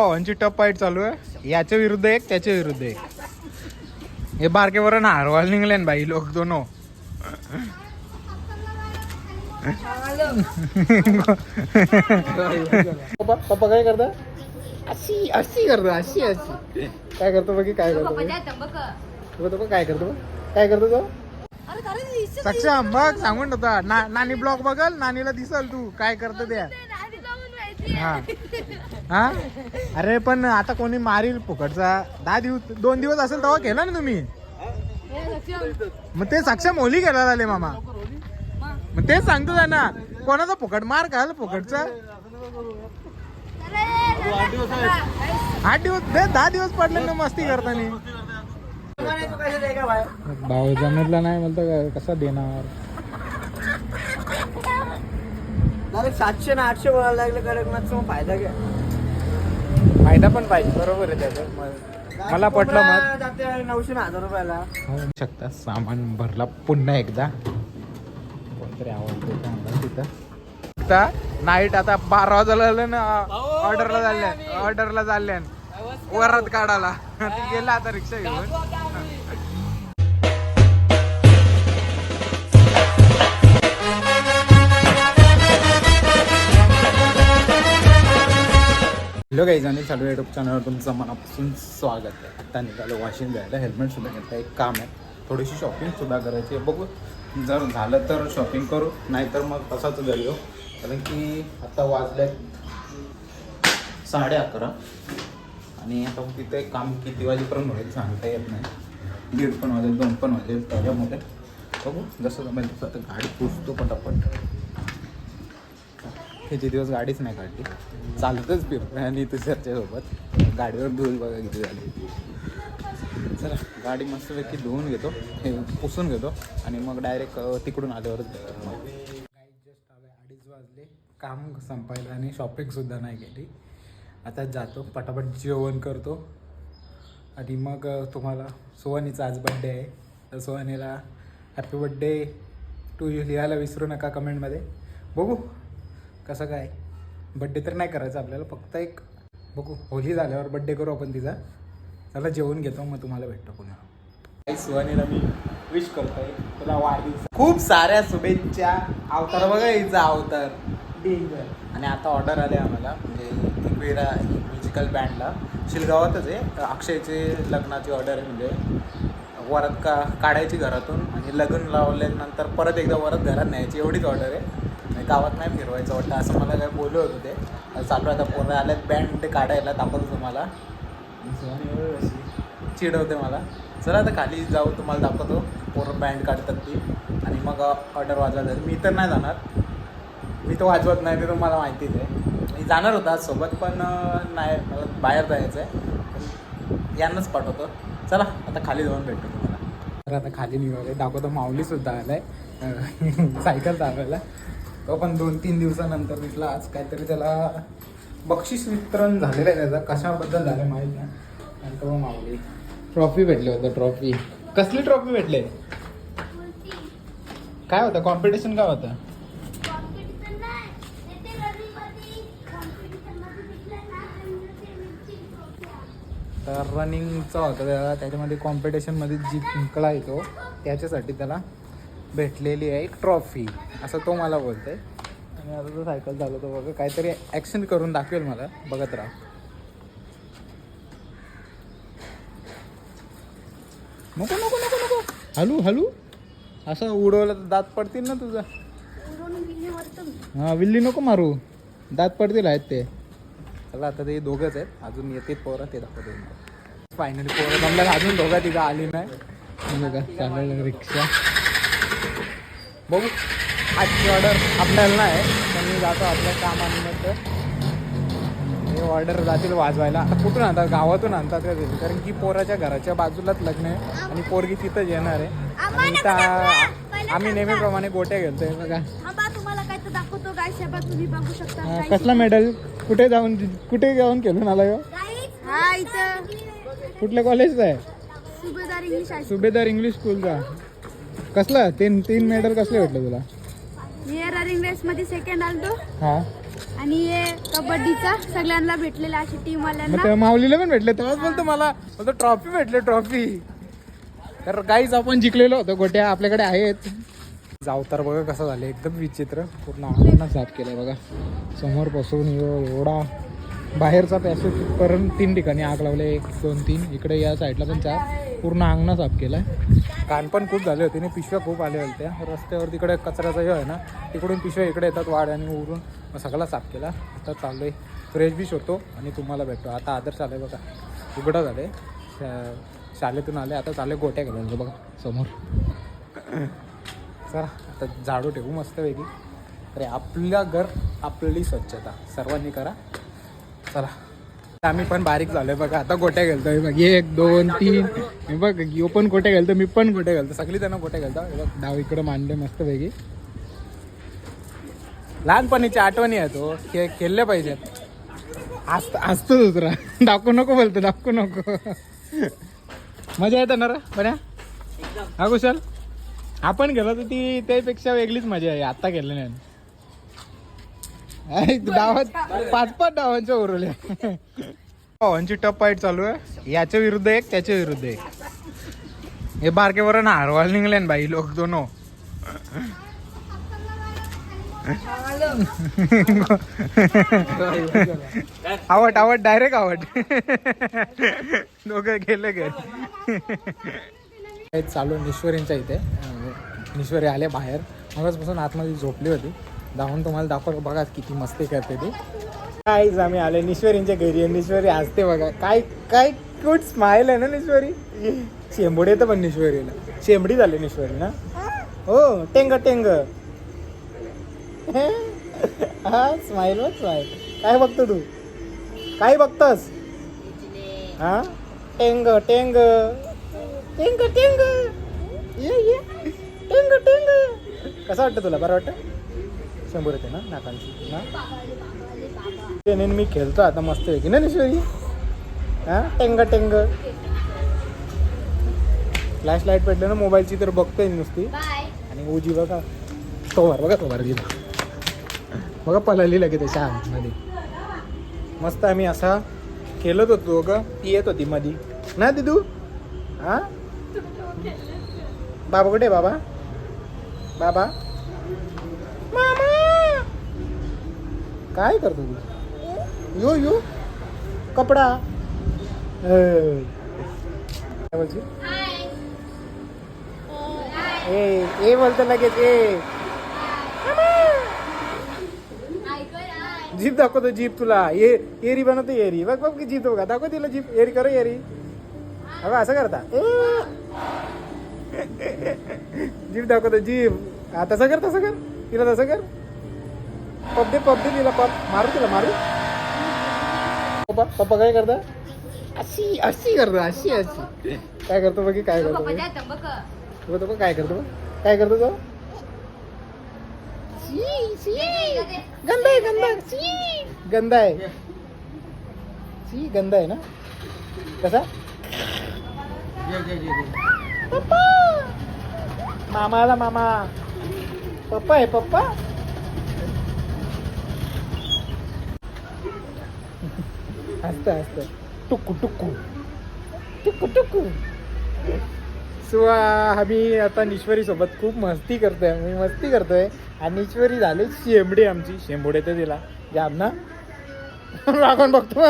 पवनची टप फाईट चालू आहे. याच्या विरुद्ध एक त्याच्या विरुद्ध एक. हे बारकेवर ना हरवायला निघले ना बाई लोक दोन पप्पा पप्पा काय करता? अशी अशी करतो अशी अशी. काय करतो बघी काय करतो काय करतो? काय करतो तो? सक्षम बघ सांगून होता नानी ब्लॉग बघल नानीला दिसल तू. काय करतो त्या? हा. हा? अरे पण आता कोणी मारील फुकटचा. दहा दिवस दोन दिवस असेल तेव्हा केला ना तुम्ही? मग ते सक्षम होली केला झाले मामा. मग तेच सांगतो त्यांना. कोणाचा फुकट मार घाल फुकटचा? आठ दिवस दे दहा दिवस पडले ना मस्ती करताना. भाऊ जमतला नाही म्हणतो कसा देणार? डायरेक्ट सातशे ना आठशे बोलायला लागले कडकनाथचा मग फायदा घ्या. फायदा पण पाहिजे बरोबर आहे त्याचं. मला पटलं मत जाते नऊशे ना हजार रुपयाला. होऊ शकता. सामान भरला पुन्हा एकदा. कोणतरी आवडतो मला तिथं? आता नाईट आता बारा वाजायला आलं ना. ऑर्डरला चालल्या ऑर्डरला चालल्या वरात काढायला. ती गेला आता रिक्षा घेऊन. हॅलो काही जाणे चालू युट्यूब चॅनलवर तुमचं मनापासून स्वागत आहे. आता निघालो वाशिम जायला. हेल्मेट सुद्धा घेतलं. एक काम आहे. थोडीशी शॉपिंग सुद्धा करायची आहे. बघू. जर झालं तर शॉपिंग करू. नाहीतर मग तसाच घरी येऊ कारण की आता वाजले साडे अकरा. आणि आता मग तिथे काम किती वाजेपर्यंत होईल सांगता येत नाही. दीड पण वाजेल दोन पण वाजेल त्याच्यामध्ये बघू. जसं जमेल तसं आता गाडी पुसतो पटापट. ह्याचे दिवस गाडीच नाही काढली. चालतच फिरतोय आणि तुझ्याच्यासोबत गाडीवर धुवून बघा किती झाली. चला गाडी मस्तपैकी धुवून घेतो हे पुसून घेतो आणि मग डायरेक्ट तिकडून आल्यावरच मग जस्ट अडीच वाजले. काम संपायला आणि शॉपिंगसुद्धा नाही केली. आता जातो पटापट जेवण करतो. आणि मग तुम्हाला सोहानीचा आज बड्डे आहे. तर सोहानीला हॅपी बड्डे टू यू लिहायला विसरू नका कमेंटमध्ये बघू. कसं काय? बड्डे तर नाही करायचा आपल्याला फक्त एक बघू होली झाल्यावर बड्डे करू आपण तिचा. चला जेवण घेतो मग तुम्हाला भेटतो पुन्हा. सुहानीला मी विश करतोय. तुला वाढदिवस. खूप साऱ्या शुभेच्छा. अवतार बघा हिचा अवतार. डेंजर आणि आता ऑर्डर आले आम्हाला म्हणजे एकविरा म्युझिकल बँडला शिलगावातच आहे. अक्षयचे लग्नाची ऑर्डर आहे म्हणजे वरात का काढायची घरातून. आणि लग्न लावल्यानंतर परत एकदा वरात घरात न्यायची एवढीच ऑर्डर आहे. नाही गावात नाही फिरवायचं वाटतं असं मला काय बोलले होते ते. आता चालू आता पोरं आल्यात बँड काढायला दाखवतो तुम्हाला. चिडवते मला. चला आता खाली जाऊ तुम्हाला दाखवतो. पोरं बँड काढतात ती. आणि मग ऑर्डर वाजवा जाईल. मी तर नाही जाणार. मी तर वाजवत नाही ते तुम्हाला माहितीच आहे मी जाणार होता आज सोबत पण नाही मला बाहेर जायचं आहे पण यांनाच पाठवतो. चला आता खाली जाऊन भेटतो तुम्हाला. तर आता खाली निघाले दाखवतो माऊलीसुद्धा आलाय. आहे सायकल चालवायला. तो पण दोन तीन दिवसानंतर दिसला. आज काहीतरी त्याला बक्षीस वितरण झालेलं आहे त्याचा. कशाबद्दल झालं माहीत नाही. आणि तो माऊली. ट्रॉफी भेटली होतं ट्रॉफी कसली ट्रॉफी भेटले? काय होतं? कॉम्पिटिशन काय होतं. तर रनिंगचा होता त्याला. त्याच्यामध्ये कॉम्पिटिशनमध्ये जिंकला येतो त्याच्यासाठी त्याला भेटलेली आहे एक ट्रॉफी असं तो मला बोलतोय. आणि आता तो सायकल चालवतो बघा काहीतरी ॲक्शन करून दाखवेल मला. बघत राहा. नको नको नको नको. हलू हलू. असं उडवलं तर दात पडतील ना तुझा. हा विल्ली नको मारू. दात पडतील आहेत ते. चला आता ते दोघंच आहेत. अजून येते पोरं ते दाखवतो फायनली पोरं जमल्या अजून दोघा तिघं आली नाही. बघा चालेल रिक्षा. बघू. आजची ऑर्डर आपल्याला नाही पण मी जातो आपल्या कामानिमित्त. हे ऑर्डर जातील वाजवायला. आता कुठून आणतात? गावातून आणतात का ते कारण की पोराच्या घराच्या बाजूला लग्न आहे आणि पोरगी तिथंच येणार आहे. आणि आ- आम्ही नेहमीप्रमाणे गोट्या घेतोय बघा. थांबा तुम्हाला काय तर दाखवतो. गाय साहेबा तुम्ही बघू शकता. हा, guys. कसला मेडल कुठे जाऊन कुठे जाऊन खेळून आला हा इथं. कुठल्या कॉलेजचा आहे? सुभेदार इंग्लिश आहे सुभेदार इंग्लिश स्कूलचा कसला? तीन तीन मेडल कसले भेटले तुला? नियर रनिंग रेस मध्ये सेकंड आलतो. हा. आणि हे कबड्डीचा सगळ्यांना भेटलेला अशी टीम मग वाल्यांना त्या माऊलीला पण भेटले तेव्हाच बोलतो मला. बोलतो ट्रॉफी भेटले ट्रॉफी तर काहीच आपण जिंकलेलो होतो. गोट्या आपल्याकडे आहेत. जाऊ तर बघा कसं झालं एकदम विचित्र. पूर्ण अंगण साफ केलंय बघा. समोर पासून एवढा बाहेरचा पॅसेज पर्यंत तीन ठिकाणी आग लावले एक दोन तीन. इकडे या साईडला पण चार पूर्ण अंगणा साफ केलाय. कान पण खूप झाले होते आणि पिशव्या खूप आल्या होत्या. रस्त्यावर तिकडे कचऱ्याचा हे आहे ना तिकडून पिशव्या इकडे येतात वाढ आणि उरून सगळा साफ केला. आता चाललो आहे फ्रेश बीच होतो आणि तुम्हाला भेटतो. आता आदर्श आलं बघा. उघडं झालं. आहे शाळेतून आले. आता चालले गोट्या गेले बघा समोर. चला आता झाडू ठेवू मस्त वेगळी अरे आपल्या घर आपली स्वच्छता. सर्वांनी करा. चला. आम्ही पण बारीक झालोय बघा. आता गोट्या घालतोय बघ. एक दोन तीन. हे बघ यो पण गोट्या घालतो मी पण गोट्या घालतो. सगळी त्यांना गोट्या घालतो बघ डाव इकडे मांडले मस्तपैकी. लहानपणीच्या आठवणी आहेत हो खे खेळले पाहिजेत. असत असतो दुसरा. दाखवू नको बोलतो दाखवू नको. मजा येते ना रे बऱ्या हा कुशल? आपण गेलो तर ती त्यापेक्षा वेगळीच मजा आहे. आता गेलं नाही डावात पाच पाच डावांच्या उरवल्या डावांची टप फाईट चालू आहे. याच्या विरुद्ध एक त्याच्या विरुद्ध एक. हे बारकेवर ना हरवायला निघले ना बाई लोक दोन आवड आवड डायरेक्ट आवड दोघं गेले घरी. काही चालू निश्वरींच्या इथे. निश्वरी आले बाहेर. मगचपासून आतमध्ये झोपली होती. धावून तुम्हाला दाखव बघा किती मस्ती करते ती. काहीच आम्ही आले निश्वरींच्या घरी आहे. निश्वरी हसते बघा. काय काय गुड स्माइल आहे ना निश्वरी? शेंबडी येतं पण निश्वरीला. शेंबडी झाली निश्वरी ना? हो टेंग टेंग. हा स्माइल बघ स्माइल काय बघतो तू? काय बघतस? हा? टेंग टेंग. टेंग टेंग. ये ये. टेंग टेंग. कसं वाटतं तुला? बरं वाटतं? शंभर येते ना नाकांची ना? मी खेळतो आता मस्त आहे की ना निश्वरी हा? टेंग टेंग. फ्लॅश लाइट पेटलं ना मोबाईलची तर बघतोय नुसती. आणि ओजी बघा. तोवर बघा तोवर दिला बघा पळाली लगेच त्याच्या मध्ये मस्त आम्ही असा खेळत होतो ग ती येत होती मधी. ना दिदू? हा? बाबा कुठे आहे बाबा? बाबा? काय करतो तू? यो यो. कपडा. काय बोलते? ए ए बोलतो लगेच ए. जीप दाखवतो जीप तुला. ए एरी बनवतो एरी. बघ बघ जीप बघा. दाखव तिला जीप. एरी करो एरी. अगं असं करता. ए. जीप दाखवतो जीप. हा तसं कर तसं कर. तिला तसं कर. पप दे तिला पप. मारू तिला मारू? पप्पा पप्पा काय करता? अशी अशी करतो अशी अशी. काय करतो बघी काय करतो बघी? बघ तो काय करतो. काय करतो तो? गंदा आहे गंदा गंदा आहे. शी गंदा आहे ना? कसा? पप्पा! मामा आला मामा. पप्पा आहे पप्पा? हसत हसत टुकू टुकू. टुकू टुकू. सो आम्ही आता निश्वरी सोबत खूप मस्ती करतोय मी मस्ती करतोय. आणि निश्वरी झाली शेंबडी आमची. शेंबुडे तर तिला जाम ना. रागण बघतो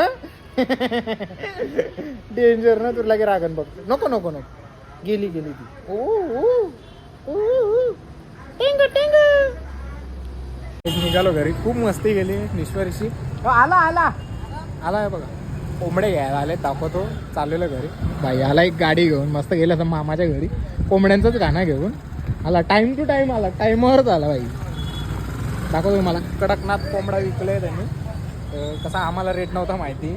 डेंजर ना. तुला की रागण बघतो. नको नको नको. गेली गेली ती. ओ. टेंग निघालो घरी. खूप मस्ती गेली निश्वरीशी. हो, आला आला. आला आहे बघा. कोंबडे घ्यायला आले दाखवतो. चाललेलं घरी. बाई आला एक गाडी घेऊन मस्त गेला तर मामाच्या घरी. कोंबड्यांचंच गाणं घेऊन. आला टाइम टू टाइम आला टाइमवरच आला बाई. दाखवतो मला. कडकनाथ कोंबडा विकले त्यांनी. कसा आम्हाला रेट नव्हता माहिती.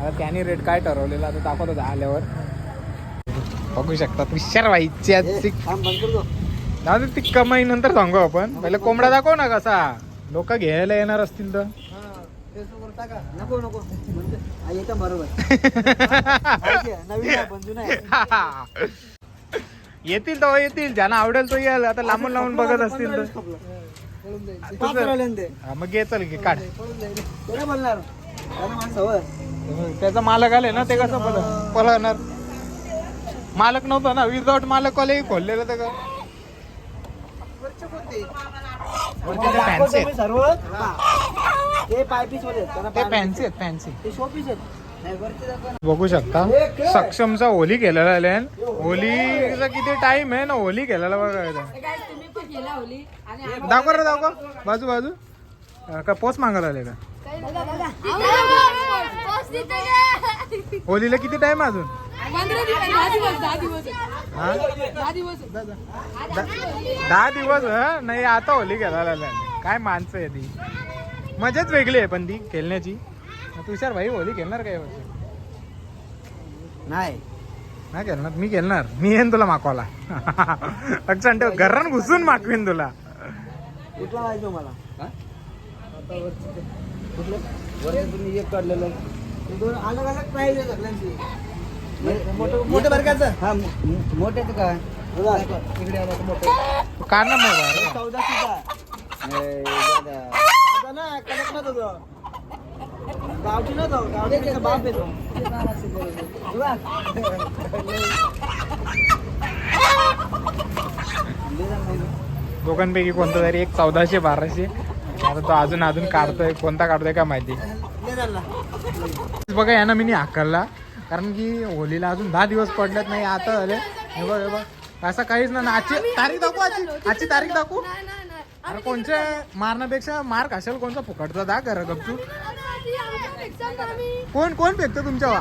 आता त्यांनी रेट काय ठरवलेला आता दाखवतो आल्यावर. बघू शकता तुषार बाईच्या थांब बंद करतो. दादा ती कमाई नंतर सांगू आपण. पहिले कोंबडा दाखव ना कसा. लोक घ्यायला येणार असतील तर. नको नको. बंद येतं बरोबर. माहिती आहे, नवीन आहे पण जुनं आहे येतील तेव्हा येतील. ज्यांना आवडेल तो येईल. आता लांबून लांबून बघत असतील तर. ते मग चल घे काढ. ते बोलणार. त्याचा मालक आले ना ते कसं पळ पळवणार? मालक नव्हता ना विदाउट मालक कॉलेज खोललेलं तर का कोणते? वरचे ते fancy आहेत. तुम्ही सर्व. हा. ते मध्ये फॅन्सी आहेत. फॅन्सी ते आहेत. बघू शकता. सक्षमचा होली केलेला आहे होलीचा किती टाइम आहे ना होली केलेला बघा. दाखव रे दाखव. बाजू बाजू. का पोस्ट मागायला आले का? होलीला किती टाइम अजून? हा? द- दहा दिवस हं? नाही आता होली खेळायला. काय माणसं आहे ती? मजाच वेगळी आहे पण ती खेळण्याची. तुषार भाई होली खेळणार काय वर्षी नाही. नाही खेळणार. मी खेळणार. मी येईन तुला माकवाला लक्षात ठेव घरात घुसून मागवीन तुला. कुठला पाहिजे मला. कुठलं? तुम्ही एक काढलेलं. ते दोन अलग अलग प्राईज आहे सगळ्यांची. मोठं बरं हा काय इकडे मोठं का ना मग चौदा ना कडक ना तुझं गावठी ना गावठी बाप येतो दोघांपैकी कोणतं तरी एक चौदाशे बाराशे आता तो अजून अजून काढतोय कोणता काढतोय का माहिती बघा यानं मी हाकलला कारण की होलीला अजून दहा दिवस पडलेत नाही आता झाले हे बघ हे बघ. असं काहीच ना आजची तारीख दाखवू आजची आजची तारीख दाखवू. अरे कोणच्या मारण्यापेक्षा मार खाशाल कोणता फुकटचा दा करा गपचू कोण कोण फेकतं तुमच्या वा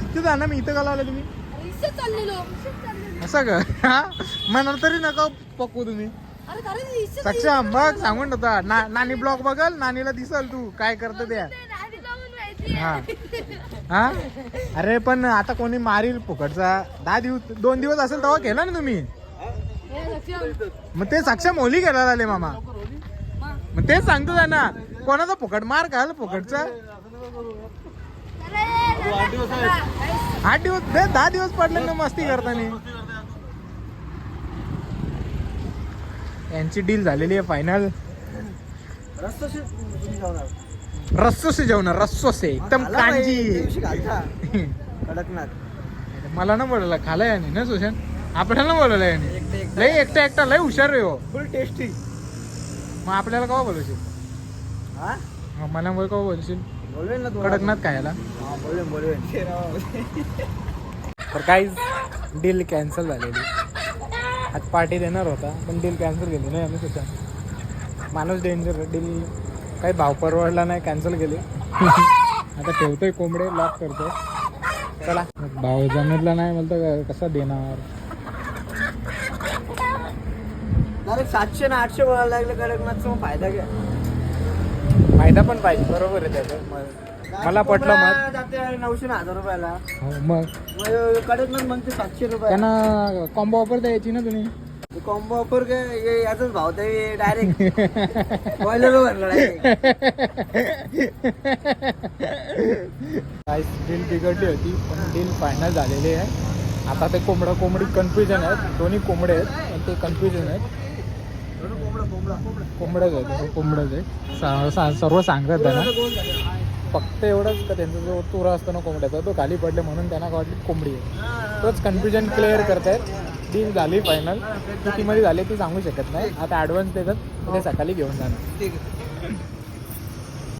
किती जाणार मी इथं का लावलं तुम्ही? असं का? हा? मग तरी नका पकवू तुम्ही. सक्षम बघ सांगून होता ना नानी ब्लॉग बघल नानीला दिसल तू काय करत त्या हा. हा? अरे पण आता कोणी मारील फुकटचा. दहा दिवस दोन दिवस असेल तेव्हा केला ना तुम्ही? मग ते सक्षम होली केला आले मामा. मग तेच सांगतो त्यांना. कोणाचा फुकट मार घाल फुकटचा. आठ दिवस दे दहा दिवस पडले ना मस्ती करताना. यांची डील झालेली आहे फायनल रस्ता शे- तुम्ही जाणार. रस्सो से जेवणार रस्सो से एकदम कांजी. कडकनाथ. मला ना बोलवला खाला याने ना सुशांत. आपल्याला बोलवलं याने. लय एकटा एकटा लय हुशार रे हो. फुल टेस्टी मग आपल्याला केव्हा बोलवशील? हा? मग मला बोल केव्हा बोलशील? ना तुम्हाला. कडकनाथ खायला. हा तर काहीच डील कॅन्सल झालेली. आज पार्टी देणार होता पण डील कॅन्सल केली नाही आम्ही सुद्धा माणूस डेंजर डील काही भाव परवडला नाही कॅन्सल केली. आता ठेवतोय कोंबडे लॉक करतोय. चला. भाव जमतला नाही म्हणतो कसा देणार? सातशे ना आठशे बोलायला लागले कडकनाथचा मग फायदा घ्या. फायदा पण पाहिजे बरोबर आहे त्याचं. मला पटलं मग. जाते नऊशे ना हजार रुपयाला. हो, मग. मग कडकनाथ म्हणते सातशे रुपये. त्यांना कॉम्बो ऑफर द्यायची ना तुम्ही? कॉम्बो ऑफर काय हे याचाच भाव ते डायरेक्ट बॉयलर भरला काय डील बिघडली होती पण डील फायनल झालेली आहे. आता ते कोंबडा कोंबडी कन्फ्युजन आहेत. दोन्ही कोंबडे आहेत पण ते कन्फ्युजन आहेत. कोंबडंच आहे हो, कोंबडंच आहे सा- सा- सर्व सांगत त्यांना. फक्त एवढंच का त्यांचा जो तुरा असतो ना कोंबड्याचा तो खाली पडले म्हणून त्यांना वाटली कोंबडी आहे. तोच कन्फ्युजन क्लिअर करतायत. डील झाली फायनल कितीमध्ये झाली ती सांगू शकत नाही. आता ॲडव्हान्स देतात ते सकाळी घेऊन जाणार. ठीक आहे.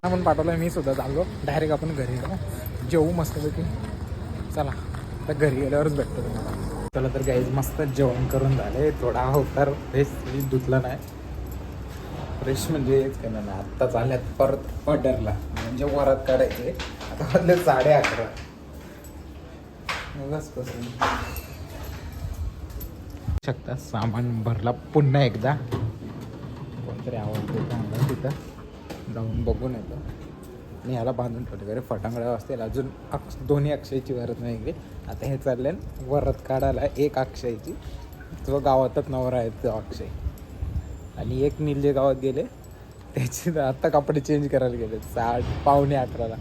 आपण पाठवलं मी सुद्धा चाललो. डायरेक्ट आपण घरी येऊ. जेवू मस्तपैकी चला आता घरी गेल्यावरच भेटतो तुम्हाला. चला तर काही मस्त जेवण करून झाले. थोडा अवतार फ्रेश धुतला नाही. फ्रेश म्हणजे हेच केलं नाही. आत्ता चालल्यात परत ऑर्डरला म्हणजे वरात काढायचे. आता वाजले साडे अकरा. कसं शकता. सामान भरला पुन्हा एकदा. कोणतरी आवडतो देतो तिथं. जाऊन बघून येतो. आणि ह्याला बांधून ठेवले अरे फटांगड्या असतील अजून अक्ष दोन्ही अक्षयची वरत नाही इकडे. आता हे चालले वरत काढायला एक अक्षयची. तो गावातच नवरा आहे तो अक्षय. आणि एक निलजे गावात गेले. त्याचे आत्ता कपडे चेंज करायला गेले. साठ पावणे अकराला.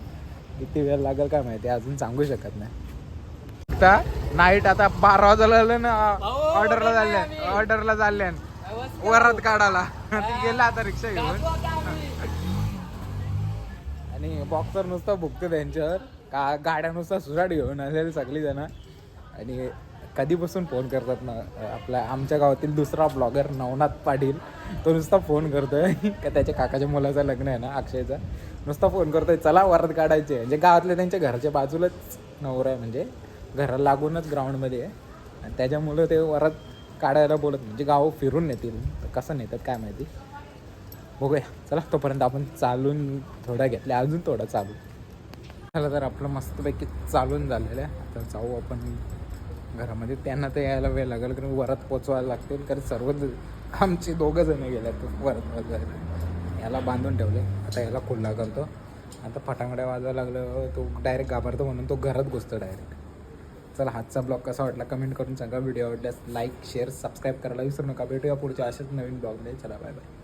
किती वेळ लागेल काय माहिती? अजून सांगू शकत नाही. आता नाईट आता बारा वाजायला आलं ना. ऑर्डरला चालले ऑर्डरला चालले वरात काढायला. ती गेला आता रिक्षा घेऊन. आणि बॉक्सर नुसता भुकतो त्यांच्यावर. का गाड्या नुसता सुराट घेऊन आलेली सगळी जण आणि कधीपासून फोन करतात ना आपल्या आमच्या गावातील दुसरा ब्लॉगर नवनाथ पाटील तो नुसता फोन करतोय. का त्याच्या काकाच्या मुलाचं लग्न आहे ना अक्षयचं. नुसता फोन करतोय चला वरात काढायचे. म्हणजे गावातल्या त्यांच्या घराच्या बाजूलाच नवरा आहे म्हणजे घराला लागूनच ग्राउंडमध्ये आहे. आणि त्याच्यामुळं ते वरात काढायला बोलत नाही. म्हणजे गाव फिरून नेतील तर कसं नेतात काय माहिती? बघूया. चला तोपर्यंत आपण चालून थोडा घेतल्या अजून थोडा चालू. झालं तर आपलं मस्तपैकी चालून झालेलं आहे. आता जाऊ आपण घरामध्ये. त्यांना तर यायला वेळ लागेल कारण वरात पोचवायला लागतील कारण सर्वच आमचे दोघं जण गेल्यात वरात वाजवायला याला बांधून ठेवले आता याला खुल्ला करतो. आता फटांगड्या वाजायला लागलं तो डायरेक्ट घाबरतो म्हणून तो घरात घुसतो डायरेक्ट. चला हातचा ब्लॉग कसा वाटला कमेंट करून सांगा. व्हिडिओ आवडल्यास लाईक शेअर सबस्क्राईब करायला विसरू नका. भेटूया पुढच्या अशाच नवीन ब्लॉगमध्ये. चला बाय बाय